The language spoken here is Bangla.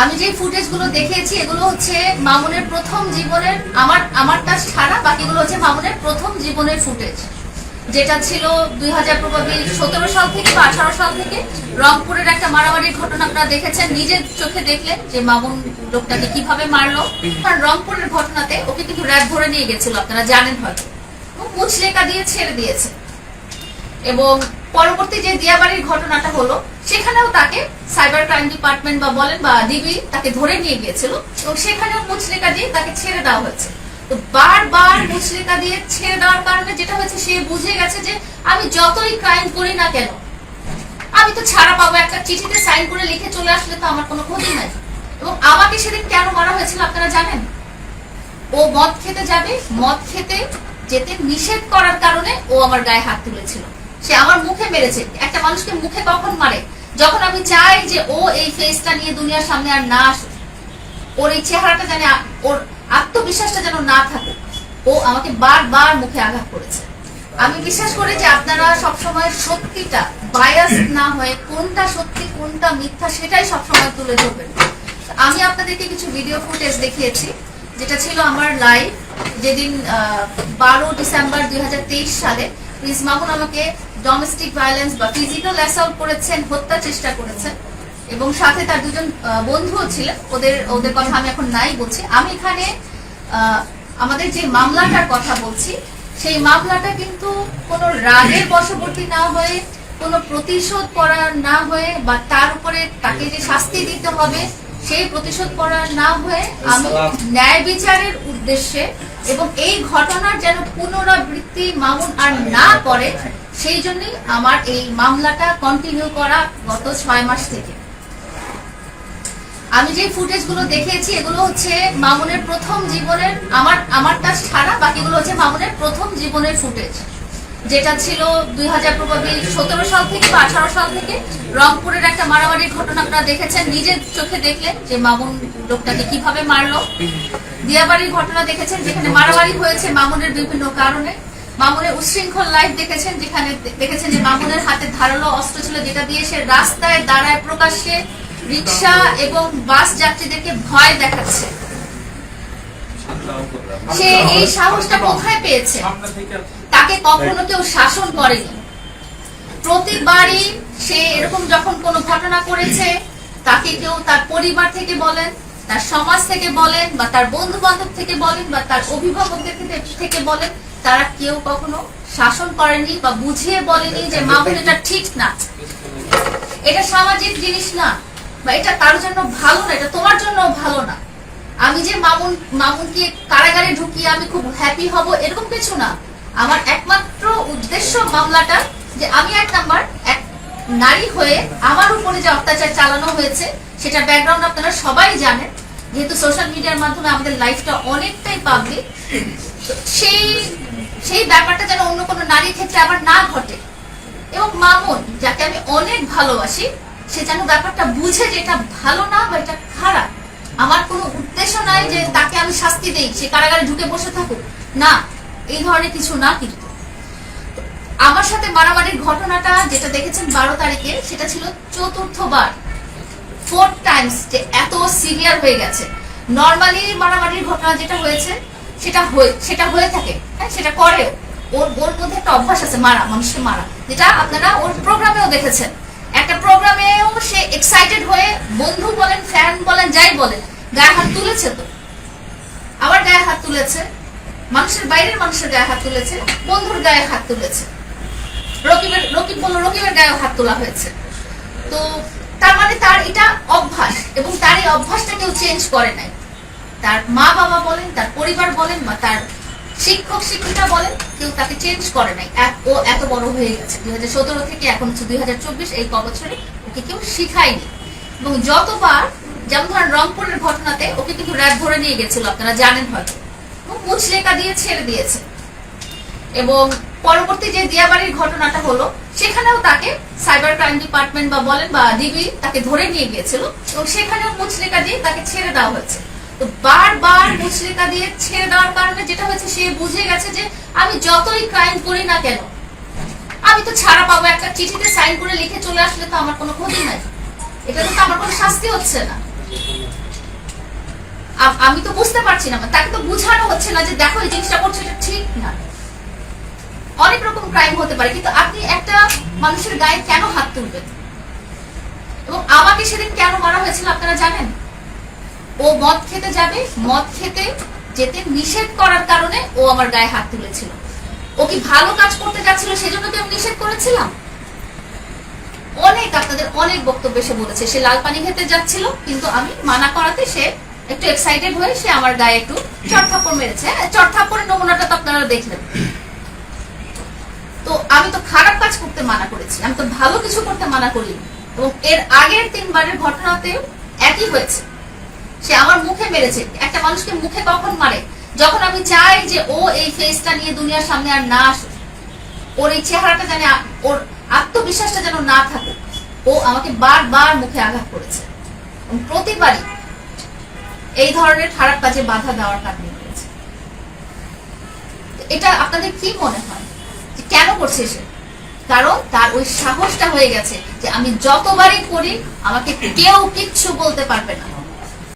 আমি যে ফুটেজগুলো দেখিয়েছি, এগুলো হচ্ছে মামুনের প্রথম জীবনের আমার আমারটা ছাড়া, বাকিগুলো হচ্ছে মামুনের প্রথম জীবনের ফুটেজ যেটা ছিল দুই হাজার সতেরো সাল থেকে বা আঠারো সাল থেকে রংপুরের একটা মারামারির ঘটনা আপনারা দেখেছেন, নিজের চোখে দেখলেন যে মামুন লোকটাকে কীভাবে মারলো। কারণ রংপুরের ঘটনাতে ওকে কিন্তু র্যাব ধরে নিয়ে গেছিল, আপনারা জানেন হয়তো। ও মুচলেকা দিয়ে ছেড়ে দিয়েছে। এবং পরবর্তী যে দিয়াবাড়ির ঘটনাটা হলো, সেখানেও তাকে সাইবার ক্রাইম ডিপার্টমেন্ট বা বলেন বা ডিবি তাকে ধরে নিয়ে গিয়েছিল এবং সেখানেও মুচলেকা দিয়ে তাকে ছেড়ে দেওয়া হয়েছে। তো বারবার মুচলেকা দিয়ে ছেড়ে দেওয়ার কারণে যেটা হয়েছে, সে বুঝে গেছে যে আমি যতই ক্রাইম করি না কেন, আমি তো ছাড়া পাবো। একটা চিঠিতে সাইন করে লিখে চলে আসলে তো আমার কোনো ক্ষতি নাই। এবং আমাকে সেদিন কেন মারা হয়েছিল আপনারা জানেন? ও মদ খেতে যাবে, মদ খেতে যেতে নিষেধ করার কারণে ও আমার গায়ে হাত তুলেছিল। সে আমার মুখে মেরেছে। একটা মানুষকে মুখে কখন মারে? যখন আমি চাই যে ও এই ফেসটা নিয়ে দুনিয়ার সামনে আর না আসুক, ওর এই চেহারাটা যেন ওর আত্মবিশ্বাসটা যেন না থাকুক, ও আমাকে বারবার মুখে আঘাত করেছে। আমি বিশ্বাস করি যে আপনারা সবসময় সত্যিটা বায়াস না হয়ে কোনটা সত্যি, কোনটা মিথ্যা সেটাই সবসময় তুলে ধরবেন। আমি আপনাদেরকে কিছু ভিডিও ফুটেজ দেখিয়েছি, যেটা ছিল আমার লাইভ যেদিন বারো ডিসেম্বর দুই হাজার তেইশ সালে। প্রিন্স মামুন আমাকে ডোমেস্টিক ভায়োলেন্স বা ফিজিক্যাল অ্যাসল্ট করেছেন হত্যা চেষ্টা করেছেন এবং সাথে তার দুজন বন্ধুও ছিলেন। ওদের ওদের কথা আমি এখন নাই বলছি। আমি এখানে আমাদের যে মামলাটার কথা বলছি সেই মামলাটা কিন্তু কোনো রাগের বশবর্তী না হয়ে কোনো প্রতিশোধ করা না হয়ে বা তার উপরে তাকে যে শাস্তি দিতে হবে সেই প্রতিশোধ করা না হয়ে আমি ন্যায় বিচারের উদ্দেশ্যে এবং এই ঘটনার যেন পুনরাবৃত্তি মামুন আর না করে, সেই জন্যই আমার এই মামলাটা কন্টিনিউ করা গত ছয় মাস থেকে। আমি যে ফুটেজগুলো দেখিয়েছি, এগুলো হচ্ছে মামুনের প্রথম জীবনের, আমার, আমারটা ছাড়া বাকিগুলো হচ্ছে মামুনের প্রথম জীবনের ফুটেজ। যেটা ছিল দুই হাজার সতেরো সাল থেকে বা আঠারো সাল থেকে রংপুরের একটা মারামারির ঘটনা আপনারা দেখেছেন। নিজের চোখে দেখলেন যে মামুন লোকটাকে কীভাবে মারলো। দিয়াবাড়ির ঘটনা দেখেছেন যেখানে মারামারি হয়েছে মামুনের বিভিন্ন কারণে। মামুনের উচ্ছৃঙ্খল লাইফ দেখেছেন যেখানে দেখেছেন যে মামুনের হাতে ধারালো অস্ত্র ছিল যেটা দিয়ে সে রাস্তায় দাঁড়ায় প্রকাশ্যে রিক্সা এবং বাস যাত্রীদেরকে ভয় দেখাচ্ছে। সে এই সাহসটা কোথায় পেয়েছে? তাকে কখনো কেউ শাসন করেনি। প্রতিবারই সে এরকম যখন কোনো ঘটনা করেছে, তাকে কেউ তার পরিবার থেকে বলেন, তার সমাজ থেকে বলেন, বা তার বন্ধু বান্ধব থেকে বলেন, বা তার অভিভাবকদের থেকে- বলেন, তারা কেউ কখনো শাসন করেনি বা বুঝিয়ে বলেনি যে মামুন এটা ঠিক না। এটা সামাজিক জিনিস না, বা এটা কারোর জন্য ভালো না, এটা তোমার জন্য ভালো না। আমি যে মামুন মামুনকে কারাগারে ঢুকিয়ে আমি খুব হ্যাপি হব, এরকম কিছু না। আমার একমাত্র উদ্দেশ্য মামলাটা যে আমি এক নাম্বার, এক নারী হয়ে আমার উপরে যে অত্যাচার চালানো হয়েছে, সেটা ব্যাকগ্রাউন্ড আপনারা সবাই জানেন। যেহেতু সোশ্যাল মিডিয়ার মাধ্যমে আমাদের লাইফটা অনেকটাই পাবলিক সেই সেই ব্যাপারটা যেন অন্য কোনো নারীর ক্ষেত্রে আবার না ঘটে। এবং মামুন, যাকে আমি অনেক ভালোবাসি, সে যেন ব্যাপারটা বুঝে যে এটা ভালো না বা এটা খারাপ। আমার কোনো উদ্দেশ্য নাই যে তাকে আমি শাস্তি দেই, সে কারাগারে ঢুকে বসে থাকুক। না এই ধরনের কিছু না কিন্তু। আমার সাথে মারামারির ঘটনাটা যেটা দেখেছেন বারো তারিখে, সেটা ছিল চতুর্থবার। ফোর টাইমস যে এত সিভিয়ার হয়ে গেছে। নর্মালি মারামারির ঘটনা যেটা হয়েছে, সেটা হয়ে সেটা হয়ে থাকে। হ্যাঁ সেটা করেও। ওর ওর মধ্যে একটা অভ্যাস আছে মারা, মানুষকে মারা, যেটা আপনারা ওর প্রোগ্রামেও দেখেছেন। একটা প্রোগ্রামেও সে এক্সাইটেড হয়ে বন্ধু বলেন ফ্যান বলেন, যাই বলেন, গায়ে হাত তুলেছে তো। আবার গায়ে হাত তুলেছে। মানুষের বাইরের মানুষের গায়ে হাত তুলেছে, বন্ধুর গায়ে হাত তুলেছে। রকিবের, রকিব বলল, রকিবের গায়ে হাত তোলা হয়েছে। তো তার মানে তার এটা অভ্যাস, এবং তার এই অভ্যাসটা কেউ চেঞ্জ করে নাই। তার মা বাবা বলেন, তার পরিবার বলেন, বা তার শিক্ষক, শিক্ষিকা বলেন, কেউ তাকে চেঞ্জ করে নাই। ও এত বড় হয়ে গেছে। দুই হাজার সতেরো থেকে এখন হচ্ছে দুই হাজার চব্বিশ, এই কবছরে ওকে কেউ শিখায়নি। এবং যতবার, যেমন ধরেন রংপুরের ঘটনাতে ওকে কিন্তু রাত ধরে নিয়ে গেছিল, আপনারা জানেন হয়তো। ও মুচলেকা দিয়ে ছেড়ে দিয়েছে। এবং পরবর্তী যে দিয়াবাড়ির ঘটনাটা হলো, সেখানেও তাকে সাইবার ক্রাইম ডিপার্টমেন্ট বা বলেন বা ডিবি তাকে ধরে নিয়ে গিয়েছিল, এবং সেখানেও মুচলেকা দিয়ে তাকে ছেড়ে দেওয়া হয়েছে। তো বারবার মুচলেকা দিয়ে ছেড়ে দেওয়ার কারণে যেটা হয়েছে, সে বুঝে গেছে যে আমি যতই ক্রাইম করি না কেন, আমি তো ছাড়া পাবো। একটা চিঠিতে সাইন করে লিখে চলে আসলে তো আমার কোনো ক্ষতি নাই। এটা তো আমার কোনো শাস্তি হচ্ছে না। আমি তো বুঝতে পারছি না, তাকে তো বোঝানো হচ্ছে না যে দেখো এই জিনিসটা করছে এটা ঠিক না। অনেক রকম ক্রাইম হতে পারে, কিন্তু আপনি একটা মানুষের গায়ে কেন হাত তুলবেন? এবং আমাকে সেদিন কেন মারা হয়েছিল আপনারা জানেন? ও মদ খেতে যাবে, মদ খেতে যেতে নিষেধ করার কারণে ও আমার গায়ে হাত তুলেছিল। ও কি ভালো কাজ করতে যাচ্ছিল সেজন্য কি আমি নিষেধ করেছিলাম? অনেক আপনাদের অনেক বক্তব্য সে বলেছে, সে লাল পানি খেতে যাচ্ছিল, কিন্তু আমি মানা করাতে সে একটু এক্সাইটেড হয়ে সে আমার গায়ে একটু চড়থাপ্পড় মেরেছে। চড়থাপ্পড়ের নমুনাটা তো আপনারা দেখলেন। তো আমি তো খারাপ কাজ করতে মানা করেছি। আমি তো ভালো কিছু করতে মানা করিনি। এবং এর আগের তিনবারের ঘটনাতেও একই হয়েছে। সে আমার মুখে মেরেছে। একটা মানুষকে মুখে কখন মারে? যখন আমি চাই যে ও এই ফেসটা নিয়ে দুনিয়ার সামনে আর না আসুক, ওর এই চেহারাটা যেন ওর আত্মবিশ্বাসটা যেন না থাকুক, ও আমাকে বারবার মুখে আঘাত করেছে। প্রতিবারই এই ধরনের খারাপ কাজে বাধা দেওয়ার কারণে করেছে এটা আপনাদের কি মনে হয়? যে কেন করছে সে? কারণ তার ওই সাহসটা হয়ে গেছে যে আমি যতবারই করি, আমাকে কেউ কিচ্ছু বলতে পারবে না।